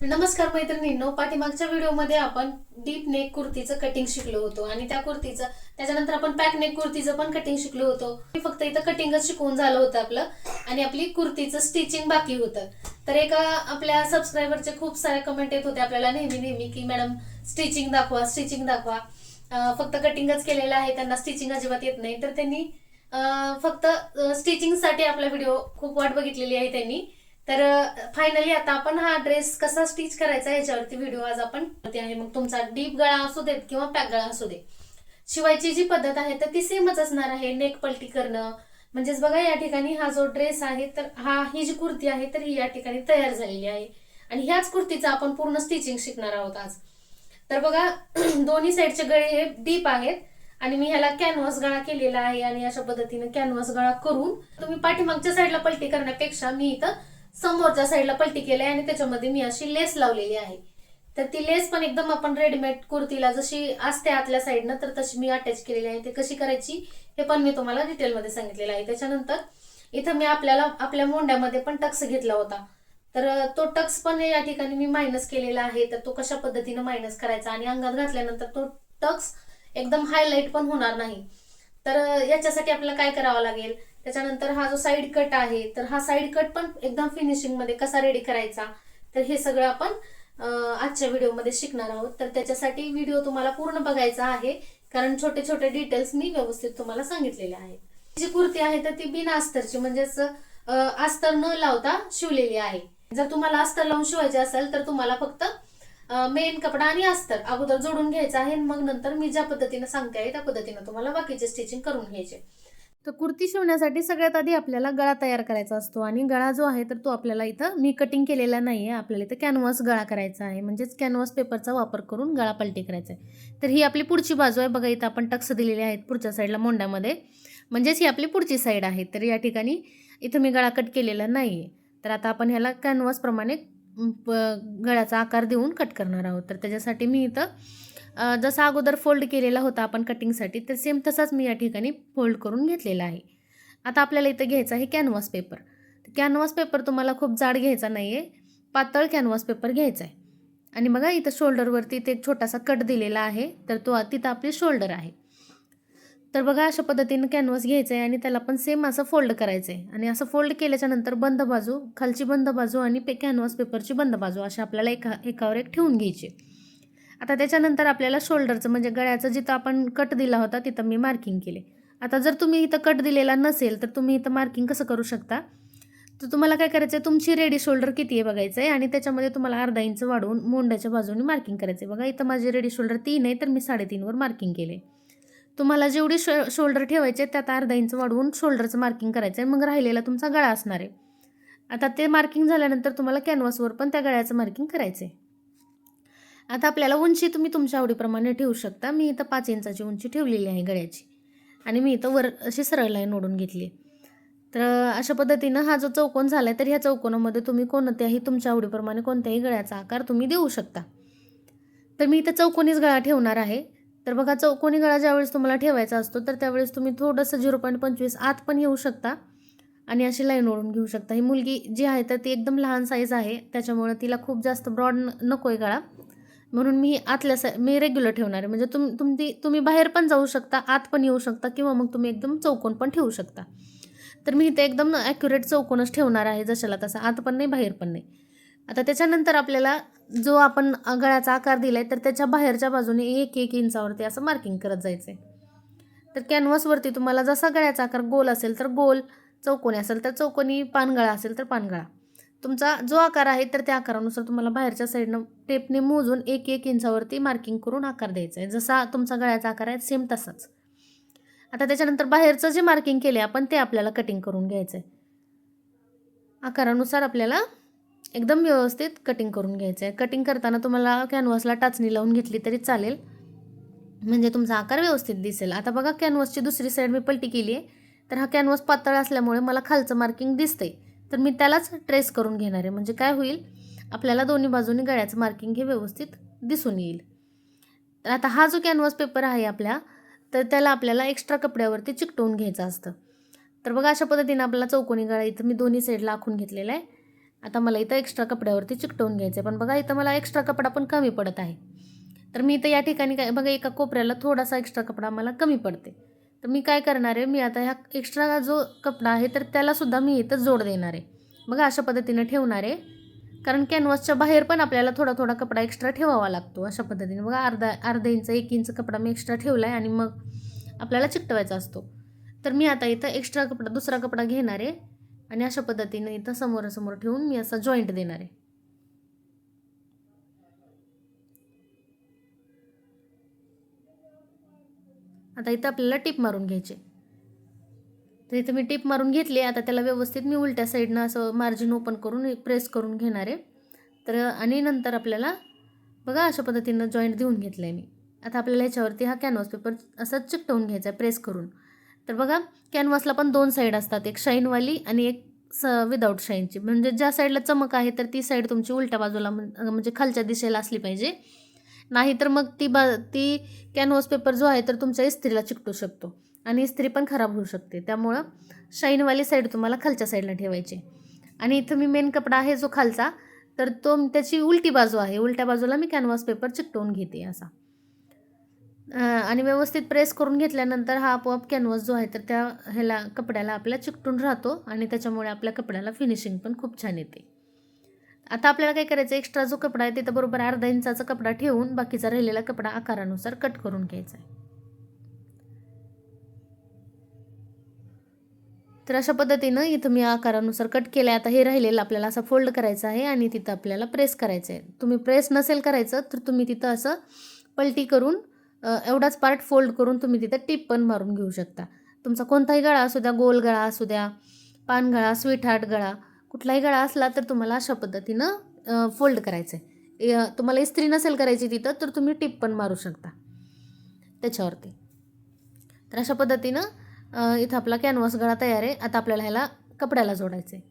नमस्कार मैत्रिणींनो पाठीमागच्या व्हिडिओमध्ये आपण डीप नेक कुर्तीचं कटिंग शिकलो होतो आणि त्या कुर्तीचं त्याच्यानंतर आपण पॅक नेक कुर्तीचं पण कटिंग शिकलो होतो. फक्त इथं कटिंगच शिकवून झालं होतं आपलं आणि आपली कुर्तीचं स्टिचिंग बाकी होतं. तर एका आपल्या सबस्क्रायबरचे खूप सारे कमेंट येत होते आपल्याला नेहमी नेहमी की मॅडम स्टिचिंग दाखवा स्टिचिंग दाखवा. फक्त कटिंगच केलेलं आहे त्यांना स्टिचिंग अजिबात येत नाही. तर त्यांनी फक्त स्टिचिंगसाठी आपला व्हिडिओ खूप वाट बघितलेली आहे त्यांनी. तर फायनली आता आपण हा ड्रेस कसा स्टिच करायचा याच्यावरती व्हिडिओ आज आपण आहे मग तुमचा डीप गळा असू देत किंवा पॅक गळा असू दे. शिवायची जी पद्धत आहे तर ती सेमच असणार आहे नेक पलटी करणं. म्हणजेच बघा या ठिकाणी हा जो ड्रेस आहे तर हा ही जी कुर्ती आहे तर ही या ठिकाणी तयार झालेली आहे. आणि ह्याच कुर्तीचं आपण पूर्ण स्टिचिंग शिकणार आहोत आज. तर बघा दोन्ही साईडचे गळे हे डीप आहेत. आणि मी ह्याला कॅनव्हास गळा केलेला आहे आणि अशा पद्धतीने कॅनव्हास गळा करून तुम्ही पाठीमागच्या साईडला पलटी करण्यापेक्षा मी इथं समोरच्या साईडला पलटी केली आणि त्याच्यामध्ये मी अशी लेस लावलेली आहे. तर ती लेस पण एकदम आपण रेडीमेड कुर्तीला जशी असते आतल्या साईडनं तर तशी मी अटॅच केलेली आहे. ते कशी करायची हे पण मी तुम्हाला डिटेलमध्ये सांगितलेलं आहे. त्याच्यानंतर इथं मी आपल्याला आपल्या मोंड्यामध्ये पण टक्स घेतला होता. तर तो टक्स पण या ठिकाणी मी मायनस केलेला आहे. तर तो कशा पद्धतीनं मायनस करायचा आणि अंगात घातल्यानंतर तो टक्स एकदम हायलाईट पण होणार नाही. तर याच्यासाठी आपल्याला काय करावं लागेल? त्याच्यानंतर हा जो साईड कट आहे तर हा साईड कट पण एकदम फिनिशिंगमध्ये कसा रेडी करायचा? तर हे सगळं आपण आजच्या व्हिडिओमध्ये शिकणार आहोत. तर त्याच्यासाठी व्हिडिओ तुम्हाला पूर्ण बघायचा आहे. कारण छोटे छोटे डिटेल्स मी व्यवस्थित तुम्हाला सांगितलेले आहेत जी कुर्ती आहे तर ती बिना अस्तरची म्हणजेच अस्तर न लावता शिवलेली आहे. जर तुम्हाला अस्तर लावून शिवायचे असेल तर तुम्हाला फक्त मेन कपडा आणि अस्तर अगोदर जोडून घ्यायचं आहे. आणि मग नंतर मी ज्या पद्धतीने सांगते आहे त्या पद्धतीने तुम्हाला बाकीचे स्टिचिंग करून घ्यायचे. तर कुर्ती शिवण्यासाठी सगळ्यात आधी आपल्याला गळा तयार करायचा असतो आणि गळा जो आहे तर तो आपल्याला इथं मी कटिंग केलेला नाही आहे आपल्याला इथं कॅनव्हास गळा करायचा आहे. म्हणजेच कॅनव्हास पेपरचा वापर करून गळा पलटी करायचा आहे. तर ही आपली पुढची बाजू आहे. बघा इथं आपण टक्स दिलेले आहेत पुढच्या साईडला मोंड्यामध्ये. म्हणजेच ही आपली पुढची साईड आहे. तर या ठिकाणी इथं मी गळा कट केलेला नाही आहे तर आता आपण ह्याला कॅनव्हासप्रमाणे प- गळ्याचा आकार देऊन कट करणार आहोत. तर त्याच्यासाठी मी इथं जसा अगोदर फोल्ड केलेला होता आपण कटिंगसाठी तर सेम तसाच मी या ठिकाणी फोल्ड करून घेतलेला आहे. आता आपल्याला इथं घ्यायचं आहे कॅनव्हास पेपर. कॅनव्हास पेपर तुम्हाला खूप जाड घ्यायचा नाही आहे पातळ कॅनव्हास पेपर घ्यायचा आहे. आणि बघा इथं शोल्डरवरती इथे एक छोटासा कट दिलेला आहे तर तो तिथं आपली शोल्डर आहे. तर बघा अशा पद्धतीनं कॅनव्हास घ्यायचं आहे आणि त्याला पण सेम असं फोल्ड करायचं आहे. आणि असं फोल्ड केल्याच्यानंतर बंद बाजू खालची बंद बाजू आणि पे कॅनव्हास पेपरची बंद बाजू अशा आपल्याला एका एकावर एक ठेवून घ्यायची आता त्याच्यानंतर आपल्याला शोल्डरचं म्हणजे गळ्याचं जिथं आपण कट दिला होता तिथं मी मार्किंग केले. आता जर तुम्ही इथं कट दिलेला नसेल तर तुम्ही इथं मार्किंग कसं करू शकता? तर तुम्हाला काय करायचं आहे तुमची रेडी शोल्डर किती आहे बघायचं आहे आणि त्याच्यामध्ये तुम्हाला अर्धा इंच वाढवून मोंड्याच्या बाजूने मार्किंग करायचं आहे. बघा इथं माझी रेडी शोल्डर तीन आहे तर मी साडेतीनवर मार्किंग केले. तुम्हाला जेवढी शो शोल्डर ठेवायचे त्यात अर्धा इंच वाढवून शोल्डरचं मार्किंग करायचं आहे मग राहिलेला तुमचा गळा असणार आहे. आता ते मार्किंग झाल्यानंतर तुम्हाला कॅनव्हासवर पण त्या गळ्याचं मार्किंग करायचं आहे. आता आपल्याला उंची तुम्ही तुमच्या आवडीप्रमाणे ठेवू शकता. मी इथं पाच इंचाची उंची ठेवलेली आहे गळ्याची. आणि मी इथं वर अशी सरळ लाईन ओढून घेतली. तर अशा पद्धतीनं हा जो चौकोन झाला आहे तर ह्या चौकोनामध्ये तुम्ही कोणत्याही तुमच्या आवडीप्रमाणे कोणत्याही गळ्याचा आकार तुम्ही देऊ शकता. तर मी इथं चौकोनीच गळा ठेवणार आहे. तर बघा चौकोनी गळा ज्यावेळेस तुम्हाला ठेवायचा असतो तर त्यावेळेस तुम्ही थोडंसं झिरो पॉईंट पंचवीस आत पण येऊ शकता आणि अशी लाईन ओढून घेऊ शकता. ही मुलगी जी आहे तर ती एकदम लहान साईज आहे. त्याच्यामुळे तिला खूप जास्त ब्रॉड नको आहे गळा. म्हणून मी आतल्या सा मी रेग्युलर ठेवणार आहे. म्हणजे तुम तुमची तुम्ही बाहेर पण जाऊ शकता आत पण येऊ शकता किंवा मग तुम्ही एकदम चौकोन पण ठेवू शकता. तर मी इथे एकदम ॲक्युरेट चौकोनच ठेवणार आहे जशाला तसा. आत पण नाही बाहेर पण नाही. आता त्याच्यानंतर आपल्याला जो आपण गळ्याचा आकार दिला आहे तर त्याच्या बाहेरच्या बाजूने एक एक इंचावरती असं मार्किंग करत जायचं आहे तर कॅनव्हासवरती तुम्हाला जसा गळ्याचा आकार गोल असेल तर गोल चौकोनी असेल तर चौकोनी पानगळा असेल तर पानगळा. तुमचा जो आकार आहे तर त्या आकारानुसार तुम्हाला बाहेरच्या साईडनं टेपने मोजून एक एक इंचावरती मार्किंग करून आकार द्यायचा आहे. जसा तुमचा गळ्याचा आकार आहे सेम तसाच. आता त्याच्यानंतर बाहेरचं जे मार्किंग केले आपण ते आपल्याला कटिंग करून घ्यायचं आहे. आकारानुसार आपल्याला एकदम व्यवस्थित कटिंग करून घ्यायचं आहे. कटिंग करताना तुम्हाला कॅनव्हासला टाचणी लावून घेतली तरी चालेल. म्हणजे तुमचा आकार व्यवस्थित दिसेल. आता बघा कॅनव्हासची दुसरी साईड मी पलटी केली आहे. तर हा कॅनव्हास पातळ असल्यामुळे मला खालचं मार्किंग दिसतंय. तर मी त्यालाच ट्रेस करून घेणार आहे. म्हणजे काय होईल? आपल्याला दोन्ही बाजूनी गळ्याचं मार्किंग हे व्यवस्थित दिसून येईल. तर आता हा जो कॅनव्हास पेपर आहे आपल्या तर त्याला आपल्याला एक्स्ट्रा कपड्यावरती चिकटवून घ्यायचं असतं. तर बघा अशा पद्धतीने आपल्याला चौकोनी गळा इथं मी दोन्ही साईडला आखून घेतलेला आहे. आता मला इथं एक्स्ट्रा कपड्यावरती चिकटवून घ्यायचं आहे पण बघा इथं मला एक्स्ट्रा कपडा पण कमी पडत आहे. तर मी इथं या ठिकाणी काय बघा एका कोपऱ्याला थोडासा एक्स्ट्रा कपडा मला कमी पडते तर मी काय करणार आहे मी आता ह्या एक्स्ट्रा जो कपडा आहे तर त्यालासुद्धा मी इथं जोड देणार आहे. बघा अशा पद्धतीने ठेवणार आहे. कारण कॅनव्हासच्या बाहेर पण आपल्याला थोडा थोडा कपडा एक्स्ट्रा ठेवावा लागतो अशा पद्धतीने. बघा अर्धा अर्धा इंच एक इंच कपडा मी एक्स्ट्रा ठेवला आहे आणि मग आपल्याला चिकटवायचा असतो. तर मी आता इथं एक्स्ट्रा कपडा दुसरा कपडा घेणार आहे आणि अशा पद्धतीने इथं समोरासमोर ठेवून मी असा जॉईंट देणार आहे. आता इथं आपल्याला टिप मारून घ्यायचे तर इथं मी टिप मारून घेतली आता त्याला व्यवस्थित मी उलट्या साईडनं असं मार्जिन ओपन करून प्रेस करून घेणार आहे. तर आणि नंतर आपल्याला बघा अशा पद्धतीनं जॉईंट देऊन घेतलं आहे मी. आता आपल्याला ह्याच्यावरती हा कॅनव्हास पेपर असा चिकटवून घ्यायचा आहे प्रेस करून. तर बघा कॅनव्हासला पण दोन साईड असतात. एक शाईनवाली आणि एक स विदाऊट शाईनची म्हणजे ज्या साईडला चमक आहे तर ती साईड तुमची उलट्या बाजूला म्हणजे खालच्या दिशेला असली पाहिजे. नाहीतर मग ती बा ती कॅनव्हास पेपर जो आहे तर तुमच्या इस्त्रीला चिकटू शकतो. आणि इस्त्री पण खराब होऊ शकते. त्यामुळं शाईनवाली साईड तुम्हाला खालच्या साईडला ठेवायची आणि इथं मी मेन कपडा आहे जो खालचा तर तो त्याची उलटी बाजू आहे. उलट्या बाजूला मी कॅनव्हास पेपर चिकटवून घेते असा. आणि व्यवस्थित प्रेस करून घेतल्यानंतर हा आपोआप कॅनव्हास जो आहे तर त्या ह्याला कपड्याला आपल्या चिकटून राहतो. आणि त्याच्यामुळे आपल्या कपड्याला फिनिशिंग पण खूप छान येते. आता आपल्याला काय करायचं? एक्स्ट्रा जो कपडा आहे तिथं बरोबर अर्धा इंचाचा कपडा ठेवून बाकीचा राहिलेला कपडा आकारानुसार कट करून घ्यायचा आहे. तर अशा पद्धतीनं इथं मी आकारानुसार कट केलं आहे आता हे राहिलेलं आपल्याला असं फोल्ड करायचं आहे आणि तिथं आपल्याला प्रेस करायचं आहे. तुम्ही प्रेस नसेल करायचं तर तुम्ही तिथं असं पलटी करून एवढाच पार्ट फोल्ड करून तुम्ही तिथं टिप पण मारून घेऊ शकता. तुमचा कोणताही गळा असू द्या गोल गळा असू द्या पानगळा स्वीट हार्ट गळा कुठलाही गळा असला तर तुम्हाला अशा पद्धतीनं फोल्ड करायचं आहे तुम्हाला इस्त्री नसेल करायची तिथं तर तुम्ही टिप पण मारू शकता. त्याच्यावरती. तर अशा पद्धतीनं इथं आपला कॅनव्हास गळा तयार आहे. आता आपल्याला ह्याला कपड्याला जोडायचं आहे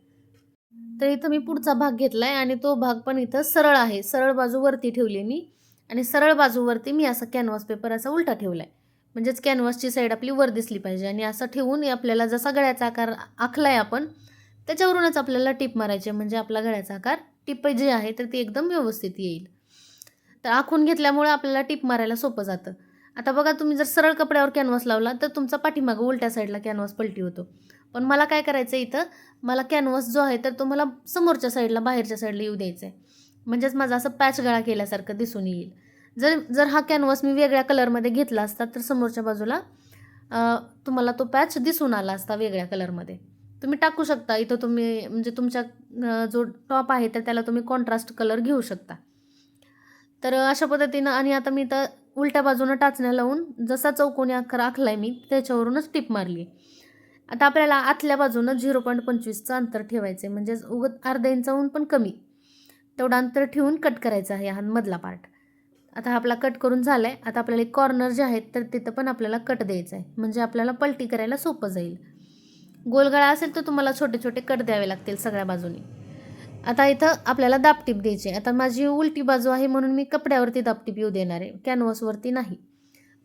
तर इथं मी पुढचा भाग घेतला आहे आणि तो भाग पण इथं सरळ आहे. सरळ बाजू वरती ठेवली मी आणि सरळ बाजूवरती मी असा कॅनव्हास पेपर असा उलटा ठेवला आहे म्हणजेच कॅनव्हासची साईड आपली वर दिसली पाहिजे आणि असं ठेवून आपल्याला जसा गळ्याचा आकार आखला आहे आपण त्याच्यावरूनच आपल्याला टिप मारायची आहे. म्हणजे आपला गळ्याचा आकार टिप जे आहे तर ती एकदम व्यवस्थित येईल. तर आखून घेतल्यामुळे आपल्याला टिप मारायला सोपं जातं. आता बघा तुम्ही जर सरळ कपड्यावर कॅनव्हास लावला तर तुमचा पाठीमागं उलट्या साईडला कॅनव्हास पलटी होतो. पण मला काय करायचं आहे इथं? मला कॅनव्हास जो आहे तर तो मला समोरच्या साईडला बाहेरच्या साईडला येऊ द्यायचा आहे. म्हणजेच माझा असं पॅच गळा केल्यासारखं दिसून येईल. जर जर हा कॅनव्हास मी वेगळ्या कलरमध्ये घेतला असता तर समोरच्या बाजूला तुम्हाला तो पॅच दिसून आला असता वेगळ्या कलरमध्ये तुम्ही टाकू शकता. इथं तुम्ही म्हणजे तुमच्या जो टॉप आहे तर त्याला तुम्ही कॉन्ट्रास्ट कलर घेऊ शकता. तर अशा पद्धतीनं आणि आता मी तर उलट्या बाजूनं टाचण्या लावून जसा चौकोनी अखर आखला आहे मी त्याच्यावरूनच टिप मारली. आता आपल्याला आतल्या बाजूनं झिरो पॉईंट पंचवीसचं अंतर ठेवायचं आहे म्हणजेच उगत अर्धा इंचाहून पण कमी. तेवढं अंतर ठेवून कट करायचं आहे हा मधला पार्ट आता हा आपला कट करून झाला आहे आता आपल्याला एक कॉर्नर जे आहेत तर तिथं पण आपल्याला कट द्यायचं आहे म्हणजे आपल्याला पलटी करायला सोपं जाईल. गोलगळा असेल तर तुम्हाला छोटे छोटे कट द्यावे लागतील सगळ्या बाजूनी. आता इथं आपल्याला दापटीप द्यायची. आहे आता माझी उलटी बाजू आहे म्हणून मी कपड्यावरती दापटीप येऊ देणार आहे. कॅनव्हासवरती नाही.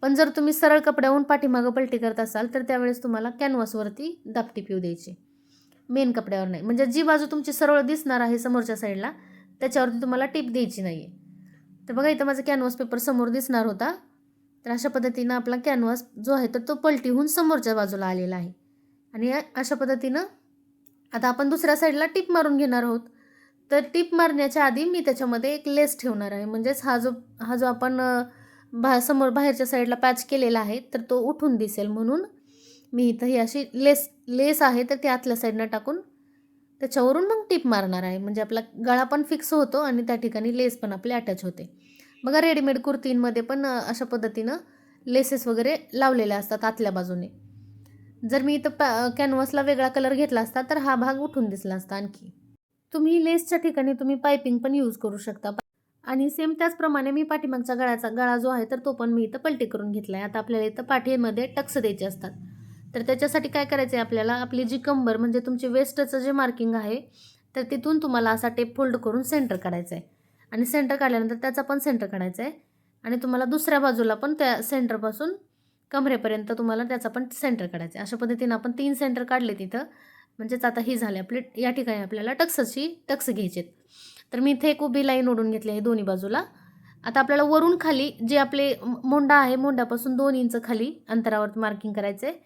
पण जर तुम्ही सरळ कपड्याहून पाठीमागं पलटी करत असाल तर त्यावेळेस तुम्हाला कॅनव्हासवरती दापटीप येऊ द्यायची. मेन कपड्यावर नाही. म्हणजे जी बाजू तुमची सरळ दिसणार आहे समोरच्या साईडला त्याच्यावरती तुम्हाला टीप द्यायची नाही आहे तर बघा इथं माझा कॅनव्हास पेपर समोर दिसणार होता. तर अशा पद्धतीनं आपला कॅनव्हास जो आहे तर तो पलटीहून समोरच्या बाजूला आलेला आहे. आणि अशा पद्धतीनं आता आपण दुसऱ्या साईडला टिप मारून घेणार आहोत. तर टिप मारण्याच्या आधी मी त्याच्यामध्ये एक लेस ठेवणार आहे. म्हणजेच हा जो हा जो आपण बा समोर बाहेरच्या साईडला पॅच केलेला आहे तर तो उठून दिसेल. म्हणून मी इथं ही अशी लेस लेस आहे तर ती आतल्या साईडनं टाकून त्याच्यावरून मग टिप मारणार आहे. म्हणजे आपला गळा पण फिक्स होतो आणि त्या ठिकाणी लेस पण आपले अटॅच होते. बघा रेडीमेड कुर्तींमध्ये पण अशा पद्धतीनं लेसेस वगैरे लावलेल्या असतात आतल्या बाजूने. जर मी इथं पॅ कॅनव्हासला वेगळा कलर घेतला असता तर हा भाग उठून दिसला असता आणखी. तुम्ही लेसच्या ठिकाणी तुम्ही पायपिंग पण यूज करू शकता. आणि सेम त्याचप्रमाणे मी पाठीमागचा गळाचा गळा जो आहे तर तो पण मी इथं पलटी करून घेतला आहे आता आपल्याला इथं पाठीमध्ये टक्स द्यायचे असतात. तर त्याच्यासाठी काय करायचं आहे आपल्याला? आपली जी कंबर म्हणजे तुमची वेस्टचं जे मार्किंग आहे तर तिथून तुम्हाला असा टेप फोल्ड करून सेंटर काढायचं आहे आणि सेंटर काढल्यानंतर त्याचा पण सेंटर काढायचा आहे आणि तुम्हाला दुसऱ्या बाजूला पण त्या सेंटरपासून कमरेपर्यंत तुम्हाला त्याचा पण सेंटर काढायचं अशा पद्धतीनं आपण तीन सेंटर काढले तिथं. म्हणजेच आता ही झाली आपले या ठिकाणी आपल्याला टक्सची टक्स घ्यायचे आहेत. तर मी इथे एक उभी लाईन ओढून घेतली आहे दोन्ही बाजूला. आता आपल्याला वरून खाली जे आपले मोंडा आहे मोंडापासून दोन इंच खाली अंतरावर मार्किंग करायचं आहे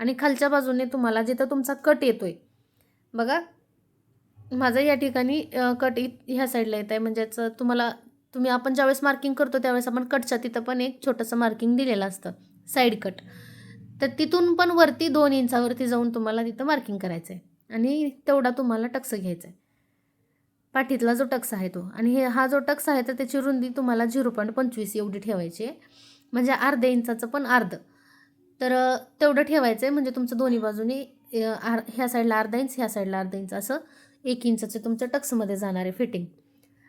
आणि खालच्या बाजूने तुम्हाला जिथं तुमचा कट येतोय. बघा. माझं या ठिकाणी कट इ ह्या साईडला येत आहे म्हणजेच तुम्हाला तुम्ही आपण ज्यावेळेस मार्किंग करतो त्यावेळेस आपण कटच्या तिथं पण एक छोटंसं मार्किंग दिलेलं असतं. Side cut. तर तिथून पण वरती दोन इंचावरती जाऊन तुम्हाला तिथं मार्किंग करायचं आहे आणि तेवढा तुम्हाला टक्स घ्यायचा आहे पाठीतला जो टक्स आहे तो. आणि हे हा जो टक्स आहे तर त्याची रुंदी तुम्हाला झिरो पॉईंट पंचवीस एवढी ठेवायची आहे. म्हणजे अर्ध्या इंचाचं पण अर्ध. तर तेवढं ठेवायचं आहे म्हणजे तुमचं दोन्ही बाजूनी आर ह्या साईडला अर्धा इंच ह्या साईडला अर्धा इंच असं एक इंचाचं तुमच्या टक्समध्ये जाणार आहे फिटिंग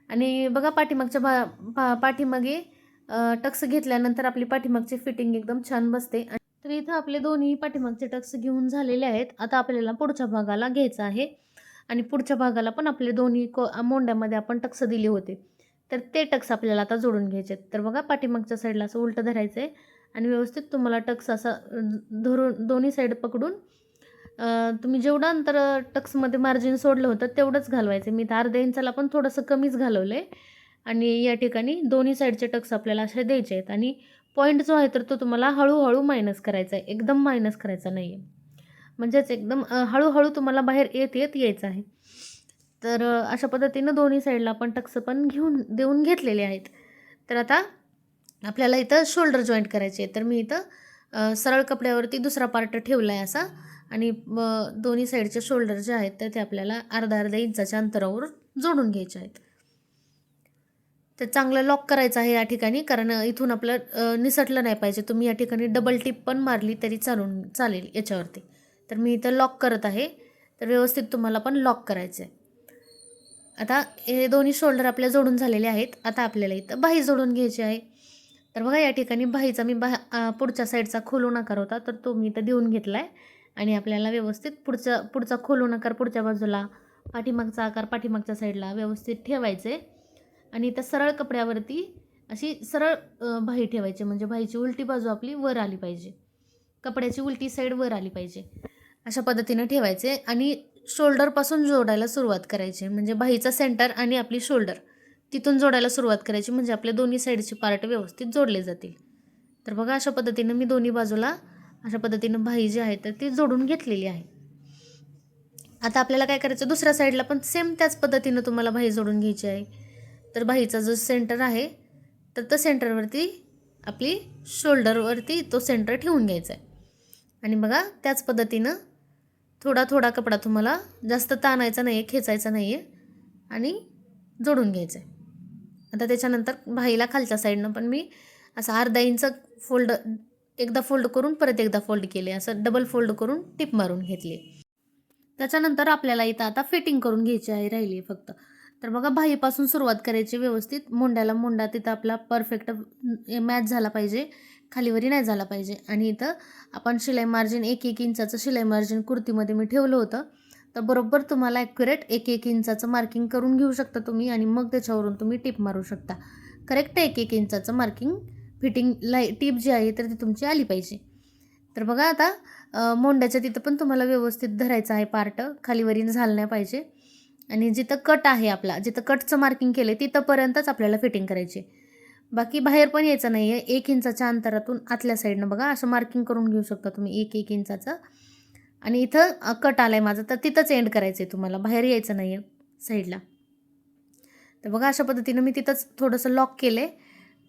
आणि बघा पाठीमागच्या भा पा पाठीमागे टक्स घेतल्यानंतर आपली पाठीमागची फिटिंग एकदम छान बसते. आणि तर इथं आपले दोन्ही पाठीमागचे टक्स घेऊन झालेले आहेत. आता आपल्याला पुढच्या भागाला घ्यायचं आहे. आणि पुढच्या भागाला पण आपले दोन्ही को मोंड्यामध्ये आपण टक्स दिले होते. तर ते टक्स आपल्याला आता जोडून घ्यायचे आहेत. तर बघा पाठीमागच्या साईडला असं उलटं धरायचं आहे. आणि व्यवस्थित तुम्हाला टक्स असा धरून दोन्ही साईड पकडून तुम्ही जेवढं अंतर टक्समध्ये मार्जिन सोडलं होतं तेवढंच घालवायचं मी तर अर्ध्या इंचाला पण थोडंसं कमीच घालवलं आहे आणि या ठिकाणी दोन्ही साईडचे टक्स आपल्याला असे द्यायचे आहेत. आणि पॉईंट जो आहे तर तो तुम्हाला हळूहळू मायनस करायचा आहे. एकदम मायनस करायचा नाही आहे म्हणजेच एकदम हळूहळू तुम्हाला बाहेर येत येत यायचं आहे. तर अशा पद्धतीनं दोन्ही साईडला आपण टक्स पण घेऊन देऊन घेतलेले आहेत. तर आता आपल्याला इथं शोल्डर जॉईंट करायचे आहे. तर मी इथं सरळ कपड्यावरती दुसरा पार्ट ठेवला आहे असा. आणि दोन्ही साईडचे शोल्डर जे आहेत तर ते आपल्याला अर्धा अर्धा इंचाच्या अंतरावर जोडून घ्यायचे आहेत. तर चांगलं लॉक करायचं आहे या ठिकाणी कारण इथून आपलं निसटलं नाही पाहिजे. तुम्ही या ठिकाणी डबल टिप पण मारली तरी चालून चालेल याच्यावरती. तर मी इथं लॉक करत आहे. तर व्यवस्थित तुम्हाला पण लॉक करायचं आहे. आता हे दोन्ही शोल्डर आपल्या जोडून झालेले आहेत. आता आपल्याला इथं बाही जोडून घ्यायची आहे. तर बघा या ठिकाणी बाहीचा मी बा पुढच्या साईडचा खोलून आकार होता तर तो मी इथं देऊन घेतला आहे आणि आपल्याला व्यवस्थित पुढचा पुढचा खोलून आकार पुढच्या बाजूला पाठीमागचा आकार पाठीमागच्या साईडला व्यवस्थित ठेवायचे आणि त्या सरळ कपड्यावरती अशी सरळ भाई ठेवायची. म्हणजे भाईची उलटी बाजू आपली वर आली पाहिजे. कपड्याची उलटी साईड वर आली पाहिजे. अशा पद्धतीनं ठेवायचे आणि शोल्डरपासून जोडायला सुरुवात करायची. म्हणजे भाईचा सेंटर आणि आपली शोल्डर तिथून जोडायला सुरुवात करायची. म्हणजे आपल्या दोन्ही साईडचे पार्ट व्यवस्थित जोडले जातील. तर बघा अशा पद्धतीनं मी दोन्ही बाजूला अशा पद्धतीनं भाई जी आहे तर ती जोडून घेतलेली आहे. आता आपल्याला काय करायचं? दुसऱ्या साईडला पण सेम त्याच पद्धतीनं तुम्हाला भाई जोडून घ्यायची आहे. तर बाहीचा जो सेंटर आहे तर तो सेंटरवरती आपली शोल्डरवरती तो सेंटर ठेवून घ्यायचा आहे. आणि बघा त्याच पद्धतीनं थोडा थोडा कपडा तुम्हाला जास्त ताणायचा नाही आहे खेचायचा नाही आहे आणि जोडून घ्यायचं आहे. आता त्याच्यानंतर भाईला खालच्या साईडनं पण मी असं अर्धा इंच फोल्ड एकदा फोल्ड करून परत एकदा फोल्ड केले असं डबल फोल्ड करून टिप मारून घेतली. त्याच्यानंतर आपल्याला इथं आता फिटिंग करून घ्यायची आहे राहिली आहे फक्त. तर बघा बाहीपासून सुरुवात करायची व्यवस्थित. मोंड्याला मुंडा तिथं आपला परफेक्ट मॅच झाला पाहिजे. खालीवरी नाही झाला पाहिजे. आणि इथं आपण शिलाई मार्जिन एक एक इंचाचं शिलाई मार्जिन कुर्तीमध्ये मी ठेवलं होतं. तर बरोबर तुम्हाला ॲक्युरेट एक एक इंचाचं मार्किंग करून घेऊ शकता तुम्ही आणि मग त्याच्यावरून तुम्ही टिप मारू शकता. करेक्ट एक एक इंचाचं मार्किंग फिटिंग लाई टीप जी आहे तर ती तुमची आली पाहिजे. तर बघा आता मोंड्याच्या तिथं पण तुम्हाला व्यवस्थित धरायचं आहे पार्ट खालीवरीनं झालं नाही पाहिजे. आणि जिथं कट आहे आपला जिथं कटचं मार्किंग केलं आहे तिथंपर्यंतच आपल्याला फिटिंग करायची बाकी बाहेर पण यायचं नाही आहे एक इंचाच्या अंतरातून आतल्या साईडनं बघा असं मार्किंग करून घेऊ शकता तुम्ही. एक एक इंचाचं. आणि इथं कट आलं आहे माझं तर तिथंच एंड करायचं आहे तुम्हाला. बाहेर यायचं नाही आहे साईडला तर बघा अशा पद्धतीनं मी तिथंच थोडंसं लॉक केलं आहे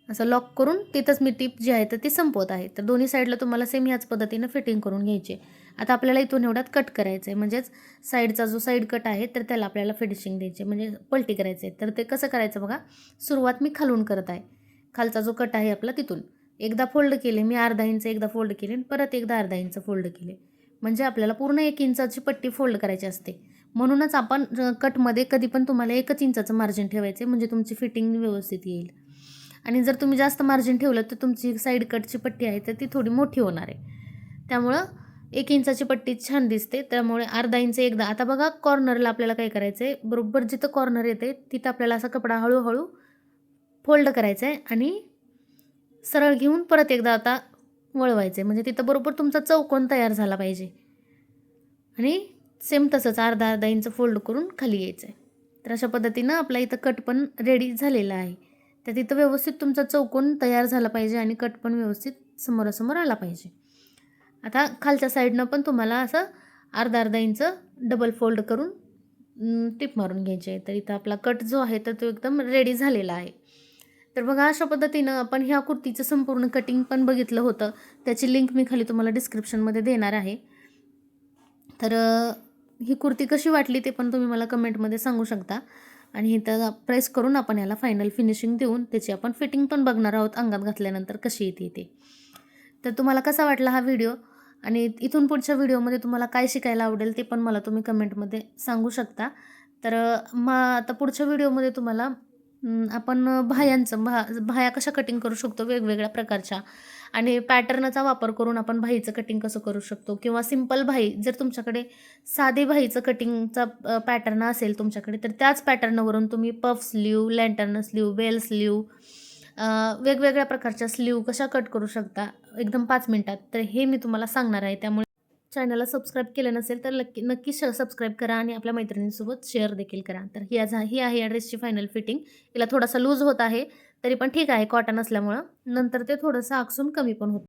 असं लॉक करून तिथंच मी टीप जी आहे तर ती संपवत आहे. तर दोन्ही साईडला तुम्हाला सेम ह्याच पद्धतीनं फिटिंग करून घ्यायची आहे. आता आपल्याला इथून एवढ्यात कट करायचं आहे म्हणजेच साईडचा जो साईड कट आहे तर त्याला आपल्याला फिनिशिंग द्यायची म्हणजे पलटी करायचं आहे तर ते कसं करायचं बघा? सुरुवात मी खालून करत आहे. खालचा जो कट आहे आपला तिथून. एकदा फोल्ड केले मी अर्धा इंच एकदा फोल्ड केले आणि परत एकदा अर्धा इंच फोल्ड केले. म्हणजे आपल्याला पूर्ण एक इंचाची पट्टी फोल्ड करायची असते. म्हणूनच आपण कटमध्ये कधी पण तुम्हाला एकच इंचाचं मार्जिन ठेवायचं आहे म्हणजे तुमची फिटिंग व्यवस्थित येईल. आणि जर तुम्ही जास्त मार्जिन ठेवलं तर तुमची साईड कटची पट्टी आहे तर ती थोडी मोठी होणार आहे. त्यामुळं एक इंचाची पट्टी छान दिसते. त्यामुळे अर्धा इंच एकदा. आता बघा कॉर्नरला आपल्याला काय करायचं आहे बरोबर जिथं कॉर्नर येते तिथं आपल्याला असा कपडा हळूहळू फोल्ड करायचा आहे आणि सरळ घेऊन परत एकदा आता वळवायचं आहे म्हणजे तिथं बरोबर तुमचा चौकोन तयार झाला पाहिजे. आणि सेम तसंच अर्धा अर्धा इंच फोल्ड करून खाली यायचं आहे तर अशा पद्धतीनं आपला इथं कट पण रेडी झालेला आहे. तर तिथं व्यवस्थित तुमचा चौकोन तयार झाला पाहिजे आणि कट पण व्यवस्थित समोरासमोर आला पाहिजे. आता खालच्या साईडनं पण तुम्हाला असं अर्धा अर्धा इंच डबल फोल्ड करून टिप मारून घ्यायची आहे तर इथं आपला कट जो आहे तर तो एकदम रेडी झालेला आहे. तर बघा अशा पद्धतीनं आपण ह्या कुर्तीचं संपूर्ण कटिंग पण बघितलं होतं. त्याची लिंक मी खाली तुम्हाला डिस्क्रिप्शनमध्ये देणार आहे. तर ही कुर्ती कशी वाटली ते पण तुम्ही मला कमेंटमध्ये सांगू शकता. आणि इथं प्रेस करून आपण याला फायनल फिनिशिंग देऊन त्याची आपण फिटिंग पण बघणार आहोत अंगात घातल्यानंतर कशी येते ते. तर तुम्हाला कसा वाटला हा व्हिडिओ? आणि इथून पुढच्या व्हिडिओमध्ये तुम्हाला काय शिकायला आवडेल ते पण मला तुम्ही कमेंटमध्ये सांगू शकता. तर मग आता पुढच्या व्हिडिओमध्ये तुम्हाला आपण भायांचं भा भाया कशा कटिंग करू शकतो वेगवेगळ्या प्रकारच्या. आणि पॅटर्नचा वापर करून आपण भाईचं कटिंग कसं करू शकतो किंवा सिंपल भाई जर तुमच्याकडे साधे भाईचं कटिंगचा पॅटर्न असेल तुमच्याकडे तर त्याच पॅटर्नवरून तुम्ही puff sleeve lantern sleeve bell sleeve वेगवेगळ्या प्रकारच्या स्लीव कशा कट करू शकता? एकदम पाच मिनटात. तर हे मी तुम्हाला सांगणार आहे. त्यामुळे चॅनलला सबस्क्राईब केलं नसेल तर नक्की नक्की सबस्क्राईब करा आणि आपल्या मैत्रिणींसोबत शेअर देखील करा. तर ही आज ही आहे या ड्रेसची फायनल फिटिंग हिला थोडासा लूज होत आहे तरी पण ठीक आहे. कॉटन असल्यामुळं. नंतर ते थोडंसं आकसून कमी पण होतं.